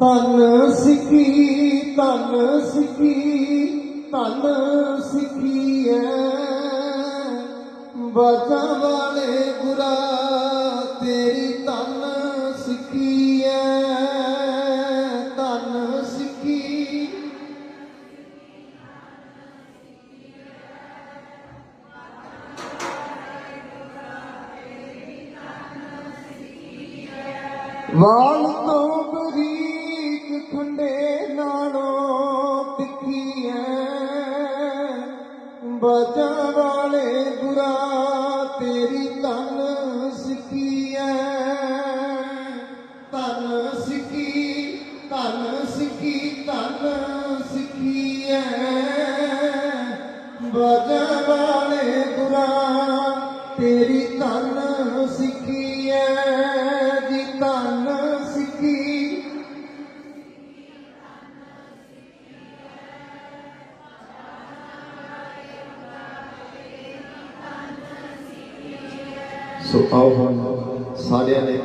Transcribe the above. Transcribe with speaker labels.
Speaker 1: ਤਨ ਸਿੱਖੀ ਤਨ ਸਿੱਖੀ ਤਨ ਸਿੱਖੀ ਐ ਬਾਜਾਂ ਵਾਲੇ ਗੁਰਾ ਤੇਰੀ ਤਨ ਸਿੱਖੀ ਐ ਤਨ ਸਿੱਖੀ। ਵਾਲ ਤੋਂ ਨਾਲੋਂ ਤਿੱਖੀ ਐ ਬਾਜਾਂ ਵਾਲੇ ਗੁਰਾ ਤੇਰੀ ਤਨ ਸਿੱਖੀ ਐ ਤਨ ਸਿੱਖੀ ਤਨ ਸਿੱਖੀ ਤਨ ਸਿੱਖੀ ਐ ਬਾਜਾਂ ਵਾਲੇ ਗੁਰਾ ਤੇਰੀ ਤਨ ਸਿੱਖੀ ਐ ਸੋ ਆਓ ਹੁਣ ਸਾਰਿਆਂ ਨੇ